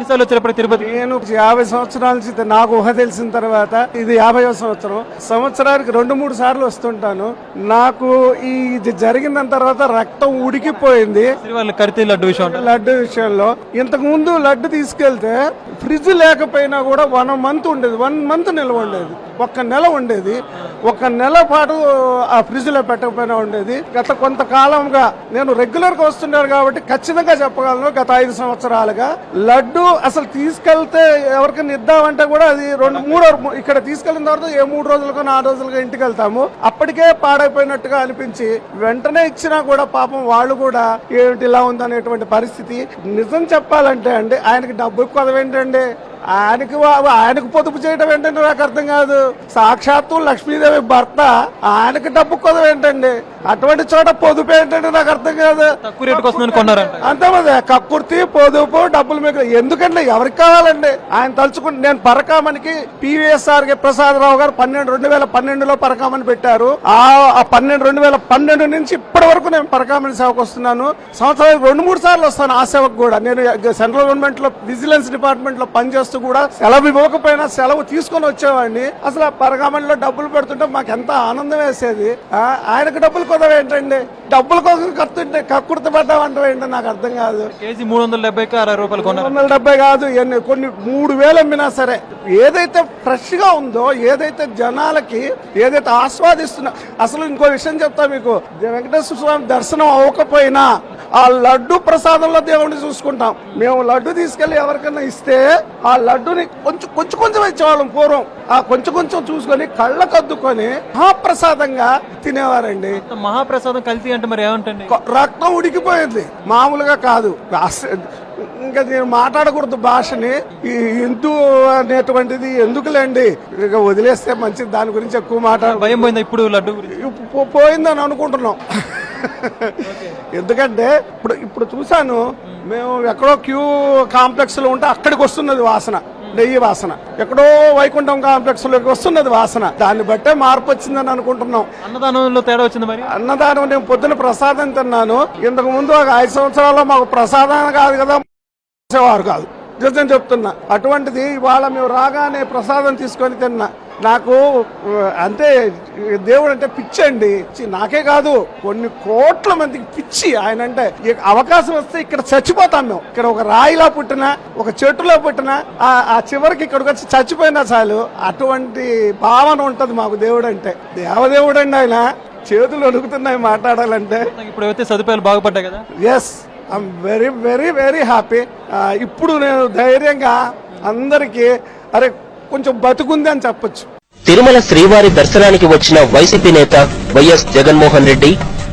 ఎన్నిసార్లు వచ్చారు తిరుపతి? నేను యాభై సంవత్సరాల నుంచి నాకు ఊహ తెలిసిన తర్వాత ఇది యాభై సంవత్సరం. సంవత్సరానికి రెండు మూడు సార్లు వస్తుంటాను. నాకు ఈ ఇది జరిగిన తర్వాత రక్తం ఉడికిపోయింది. కరితే లడ్డు విషయం లడ్డు విషయంలో. ఇంతకు ముందు లడ్డు తీసుకెళ్తే ఫ్రిడ్జ్ లేకపోయినా కూడా వన్ మంత్ ఉండేది. వన్ మంత్ నిల్వ ఉండేది. ఒక్క నెల ఉండేది. ఒక నెల పాటు ఆ ఫ్రిడ్జ్లో పెట్టకపోయినా ఉండేది. గత కొంతకాలంగా నేను రెగ్యులర్గా వస్తున్నాను కాబట్టి ఖచ్చితంగా చెప్పగలను గత ఐదు సంవత్సరాలుగా. లడ్డు అసలు తీసుకెళ్తే ఎవరికైనా ఇద్దామంటే కూడా అది రెండు మూడు ఇక్కడ తీసుకెళ్ళిన తర్వాత ఏ మూడు రోజులకో నాలుగు రోజులుగా ఇంటికి వెళ్తాము. అప్పటికే పాడైపోయినట్టుగా అనిపించి వెంటనే ఇచ్చినా కూడా పాపం వాళ్ళు కూడా ఏమిటి ఇలా ఉందనేటువంటి పరిస్థితి. నిజం చెప్పాలంటే అండి ఆయనకి డబ్బు కొదవేంటండి ఆయనకి ఆయనకు పొదుపు చేయడం ఏంటంటే నాకు అర్థం కాదు. సాక్షాత్తు లక్ష్మీదేవి భర్త ఆయనకి డబ్బు కొదవ ఏంటండి అటువంటి చోట పొదుపు ఏంటంటే నాకు అర్థం కాదు. తక్కువ రేటుకి వస్తుందని కొన్నారంట. అంతే మరి. కక్కుర్తి పొదుపు డబ్బులు మీకు ఎందుకండి ఎవరికి కావాలండి? ఆయన తలుచుకుంటే నేను పరకామనికి పివిఎస్ఆర్కి ప్రసాదరావు గారు పన్నెండు రెండు వేల పన్నెండులో పరకామని పెట్టారు. ఆ పన్నెండు రెండు వేల పన్నెండు నుంచి ఇప్పటి వరకు నేను పరకామని సేవకు వస్తున్నాను. సంవత్సరానికి రెండు మూడు సార్లు వస్తాను ఆ సేవకు కూడా. నేను సెంట్రల్ గవర్నమెంట్లో విజిలెన్స్ డిపార్ట్మెంట్లో పనిచేస్తూ కూడా సెలవు ఇవ్వకపోయినా సెలవు తీసుకొని వచ్చేవాడిని. అసలు ఆ పరకామణిలో డబ్బులు పెడుతుంటే మాకు ఎంత ఆనందం వేసేది. ఆయనకు డబ్బులు కుదవ ఏంటండి? డబ్బుల కోసం కత్తుంటే కక్కుర్తి పడ్డామంటే ఏంటో నాకు అర్థం కాదు. కేజీ మూడు వందల డెబ్బైకి అరవై రూపాయలు కొన్నారు. వందల డెబ్బై కాదు ఎన్ని కొన్ని మూడు వేలు అమ్మినా సరే ఏదైతే ఫ్రెష్గా ఉందో ఏదైతే జనాలకి ఏదైతే ఆస్వాదిస్తున్నా అసలు ఇంకో విషయం చెప్తా మీకు. వెంకటేశ్వర స్వామి దర్శనం అవ్వకపోయినా ఆ లడ్డు ప్రసాదంలో దేవుడిని చూసుకుంటాం. మేము లడ్డు తీసుకెళ్ళి ఎవరికైనా ఇస్తే ఆ లడ్డుని కొంచెం కొంచెం కొంచెం ఇచ్చేవాళ్ళం పూర్వం. ఆ కొంచెం కొంచెం చూసుకొని కళ్ళకద్దుకొని మహాప్రసాదంగా తినేవారండి. మహాప్రసాదం కల్తీ అంటే మరి ఏమంటండి? రక్తం ఉడికిపోయింది. మామూలుగా కాదు. ఇంకా నేను మాట్లాడకూడదు భాషని. హిందూ అనేటువంటిది ఎందుకులేండి? ఇక వదిలేస్తే మంచిది. దాని గురించి ఎక్కువ మాట్లాడ భయం పోయిందా ఇప్పుడు లడ్డు పోయిందని అనుకుంటున్నాం. ఎందుకంటే ఇప్పుడు ఇప్పుడు చూశాను. మేము ఎక్కడో క్యూ కాంప్లెక్స్లో ఉంటే అక్కడికి వస్తున్నది వాసన. నెయ్యి వాసన. ఎక్కడో వైకుంఠం కాంప్లెక్స్లోకి వస్తున్నది వాసన. దాన్ని బట్టే మార్పు వచ్చిందని అనుకుంటున్నాం. అన్నదానంలో తేడా వచ్చింది మరి? అన్నదానం నేను పొద్దున ప్రసాదం తిన్నాను. ఇంతకు ముందు ఒక ఐదు సంవత్సరాల్లో మాకు ప్రసాదం కాదు కదా వారు కాదు. నిజం చెప్తున్నా. అటువంటిది ఇవాళ మేము రాగానే ప్రసాదం తీసుకొని తిన్నా. నాకు అంతే దేవుడు అంటే పిచ్చి అండి నాకే కాదు. కొన్ని కోట్ల మందికి పిచ్చి ఆయన అంటే. అవకాశం వస్తే ఇక్కడ చచ్చిపోతాం మేము. ఇక్కడ ఒక రాయిలా పుట్టినా ఒక చెట్టులో పుట్టినా ఆ- ఆ చివరికి ఇక్కడికి వచ్చి చచ్చిపోయినా చాలు. అటువంటి భావన ఉంటది మాకు దేవుడు అంటే. దేవదేవుడు అండి ఆయన. చేతులు వణుకుతున్నాయి మాట్లాడాలంటే. ఇప్పుడు అయితే సదుపాయాలు బాగుపడ్డాయి కదా? Yes I'm very very very happy ఇప్పుడు నేను ధైర్యంగా అందరికీ అరే కొంచెం బతుకుంది అని చెప్పొచ్చు. తిరుమల శ్రీవారి దర్శనానికి వచ్చిన వైసీపీ నేత వైఎస్ జగన్మోహన్ రెడ్డి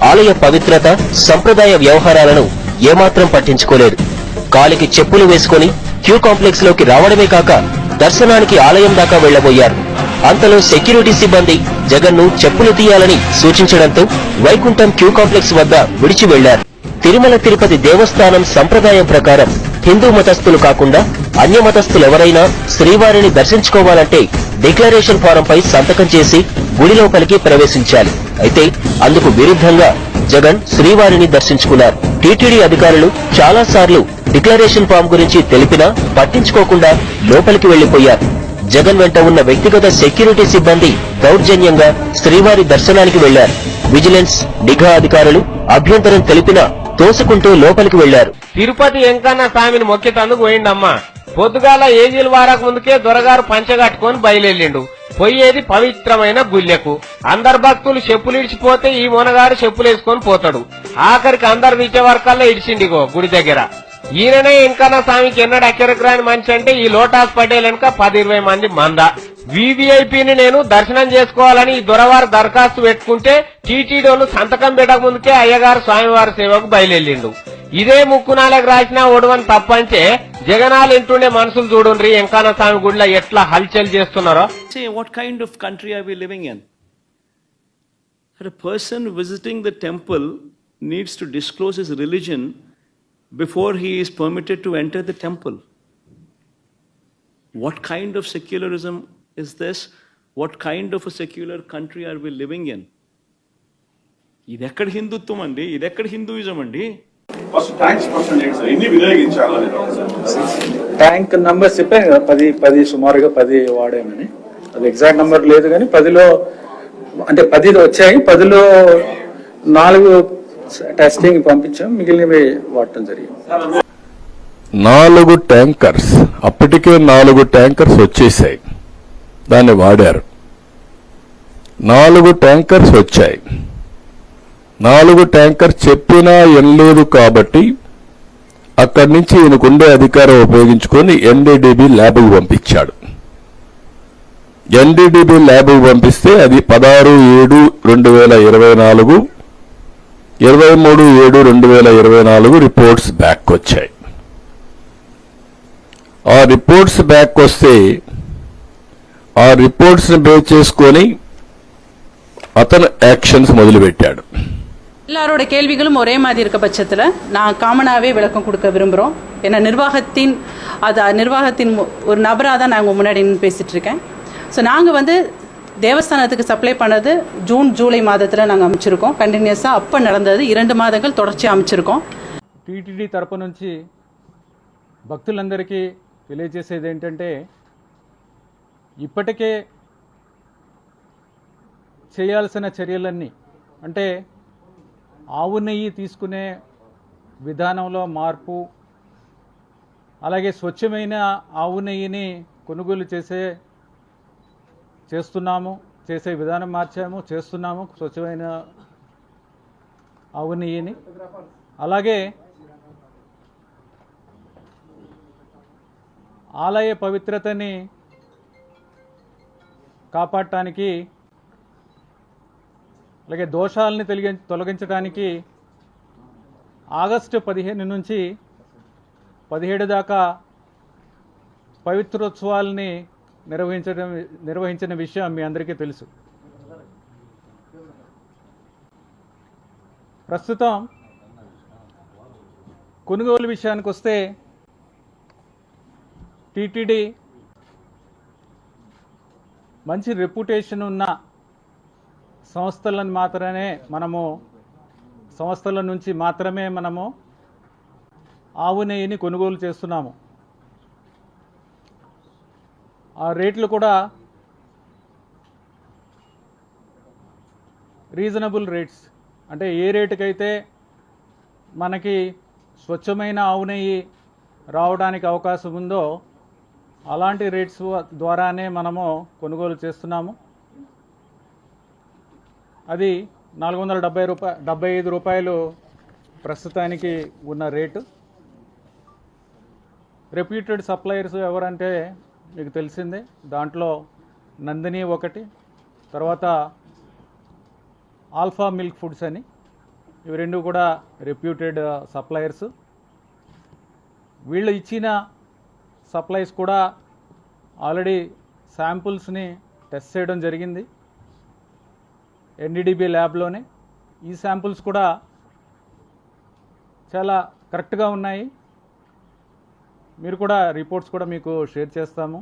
ఆలయ పవిత్రత సంప్రదాయ వ్యవహారాలను ఏమాత్రం పట్టించుకోలేదు. కాలికి చెప్పులు వేసుకుని క్యూ కాంప్లెక్స్లోకి రావడమే కాక దర్శనానికి ఆలయం దాకా వెళ్ళబోయారు అంతలో సెక్యూరిటీ సిబ్బంది జగన్ను చెప్పులు తీయాలని సూచించడంతో వైకుంఠం క్యూ కాంప్లెక్స్ వద్ద విడిచి వెళ్ళారు తిరుమల తిరుపతి దేవస్థానం సంప్రదాయం ప్రకారం హిందూ మతస్థులు కాకుండా అన్య మతస్థులెవరైనా శ్రీవారిని దర్శించుకోవాలంటే డిక్లరేషన్ ఫారంపై సంతకం చేసి గుడి లోపలికి ప్రవేశించాలి. అయితే అందుకు విరుద్ధంగా జగన్ శ్రీవారిని దర్శించుకున్నారు. టీటీడీ అధికారులు చాలాసార్లు డిక్లరేషన్ ఫామ్ గురించి తెలిపినా పట్టించుకోకుండా లోపలికి వెళ్ళిపోయారు జగన్ వెంట ఉన్న వ్యక్తిగత సెక్యూరిటీ సిబ్బంది దౌర్జన్యంగా శ్రీవారి దర్శనానికి వెళ్ళారు విజిలెన్స్ నిఘా అధికారులు అభ్యంతరం తెలిపినా తోసుకుంటూ లోపలికి వెళ్ళారు తిరుపతి వెంకన్న స్వామిని మొక్కేటందుకు పోయిండమ్మా. పొద్దుగాల ఏజీల వారకు ముందుకే దొరగారు పంచగట్టుకుని బయలుదేరిండు. పోయేది పవిత్రమైన గుళ్ళెకు. అందరు భక్తులు చెప్పులు ఇడిచిపోతే ఈ మునగారు చెప్పులు వేసుకొని పోతాడు. ఆఖరికి అందరు విచ్చే ఇడిచిండిగో గుడి దగ్గర. ఈయననే వెంకన్న స్వామికి ఎన్నడు అక్కడికి మనిషి అంటే ఈ లోటాస్ పటేల్ వెనుక పది ఇరవై మంది మంద. వివిఐపిని నేను దర్శనం చేసుకోవాలని ఈ దొరవారు దరఖాస్తు పెట్టుకుంటే టీటీడీలు సంతకం పెట్టక ముందుకే అయ్యగారు స్వామివారి సేవకు బయలుదేరిండు. ఇదే ముక్కు నాలకు రాసినా ఓడవని తప్పంటే జగనాలు ఇంటుండే మనసులు చూడండి ఎంకాన స్వామి గుడిలో ఎట్లా హల్చల్ చేస్తున్నారో? What kind of country are we living in a person visiting the temple needs to disclose his religion before he is permitted to enter the temple what kind of secularism is this what kind of secular country are we living in ఇది ఎక్కడ హిందుత్వం అండి ఇది ఎక్కడ Hinduism అండి first tax percent ఏంటి sir ఎన్ని వినియోగించాలో అనేది ఒకసారి ట్యాంక్ నంబర్ చెప్పాను కదా పది పది సుమారుగా పది వాడామని. అది ఎగ్జాక్ట్ నంబర్ లేదు కానీ పదిలో అంటే పది వచ్చాయి పదిలో నాలుగు టెస్టింగ్ పంపించాం మిగిలినవి వాడటం జరిగింది. నాలుగు ట్యాంకర్స్ అప్పటికే నాలుగు ట్యాంకర్స్ వచ్చేసాయి. దాన్ని వాడారు. నాలుగు ట్యాంకర్స్ వచ్చాయి. నాలుగు ట్యాంకర్ చెప్పినా ఎనలేదు కాబట్టి అక్కడి నుంచి ఈయనకుండే అధికారం ఉపయోగించుకొని ఎన్డీడీబీ ల్యాబ్కు పంపించాడు. ఎన్డీడీబీ ల్యాబ్కు పంపిస్తే అది పదహారు ఏడు రెండు వేల ఇరవై నాలుగు ఇరవై మూడు ఏడు రెండు వేల ఇరవై నాలుగు రిపోర్ట్స్ బ్యాక్ వచ్చాయి ఆ రిపోర్ట్స్ బ్యాక్ వస్తే ఆ రిపోర్ట్స్ని బేస్ చేసుకొని అతను యాక్షన్స్ మొదలుపెట్టాడు. எல்லாரோட கேள்விகளும் ஒரே மாதிரி இருக்க பட்சத்தில் நான் காமனாகவே விளக்கம் கொடுக்க விரும்புகிறோம் ஏன்னா நிர்வாகத்தின் அது நிர்வாகத்தின் மு- ஒரு நபராக தான் நான் உங்கள் முன்னாடி நின்று பேசிகிட்டு இருக்கேன் ஸோ நாங்கள் வந்து தேவஸ்தானத்துக்கு சப்ளை பண்ணது ஜூன் ஜூலை மாதத்தில் நாங்கள் அமைச்சிருக்கோம் கண்டினியூஸாக அப்போ நடந்தது இரண்டு மாதங்கள் தொடர்ச்சியாக அமைச்சிருக்கோம் టీటీడీ తరపు నుంచి భక్తులందరికీ తెలియజేసేది ఏంటంటే ఇప్పటికే చేయాల్సిన చర్యలన్నీ అంటే ఆవు నెయ్యి తీసుకునే విధానంలో మార్పు అలాగే స్వచ్ఛమైన ఆవు నెయ్యిని కొనుగోలు చేసే చేస్తున్నాము చేసే విధానం మార్చాము చేస్తున్నాము స్వచ్ఛమైన ఆవు నెయ్యిని. అలాగే ఆలయ పవిత్రతని కాపాడటానికి అలాగే దోషాలని తొలగి తొలగించడానికి ఆగస్టు పదిహేను నుంచి పదిహేడు దాకా పవిత్రోత్సవాల్ని నిర్వహించడం నిర్వహించిన విషయం మీ అందరికీ తెలుసు. ప్రస్తుతం కొనుగోలు విషయానికి వస్తే టీటీడీ మంచి రెప్యుటేషన్ ఉన్న సంస్థలను మాత్రమే మనము సంస్థల నుంచి మాత్రమే మనము ఆవు నెయ్యిని కొనుగోలు చేస్తున్నాము. ఆ రేట్లు కూడా రీజనబుల్ రేట్స్. అంటే ఏ రేటుకైతే మనకి స్వచ్ఛమైన ఆవు నెయ్యి రావడానికి అవకాశం ఉందో అలాంటి రేట్స్ ద్వారానే మనము కొనుగోలు చేస్తున్నాము. అది నాలుగు వందల డెబ్బై రూపాయ డెబ్బై ఐదు రూపాయలు ప్రస్తుతానికి ఉన్న రేటు. రెప్యూటెడ్ సప్లయర్స్ ఎవరంటే మీకు తెలిసిందే. దాంట్లో నందిని ఒకటి తర్వాత ఆల్ఫా మిల్క్ ఫుడ్స్ అని. ఇవి రెండు కూడా రెప్యూటెడ్ సప్లయర్స్ వీళ్ళు ఇచ్చిన సప్లైస్ కూడా ఆల్రెడీ శాంపుల్స్ని టెస్ట్ చేయడం జరిగింది. ఎన్డీడీబీ ల్యాబ్లోనే ఈ శాంపుల్స్ కూడా చాలా కరెక్ట్గా ఉన్నాయి. మీరు కూడా రిపోర్ట్స్ కూడా మీకు షేర్ చేస్తాము.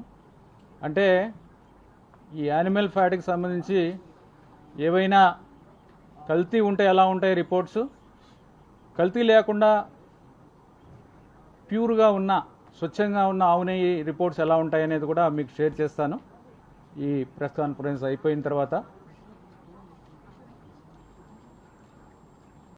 అంటే ఈ యానిమల్ ఫ్యాట్కి సంబంధించి ఏవైనా కల్తీ ఉంటే ఎలా ఉంటాయి రిపోర్ట్స్? కల్తీ లేకుండా ప్యూర్గా ఉన్న స్వచ్ఛంగా ఉన్న ఆవు నెయ్యి రిపోర్ట్స్ ఎలా ఉంటాయి అనేది కూడా మీకు షేర్ చేస్తాను. ఈ ప్రెస్ కాన్ఫరెన్స్ అయిపోయిన తర్వాత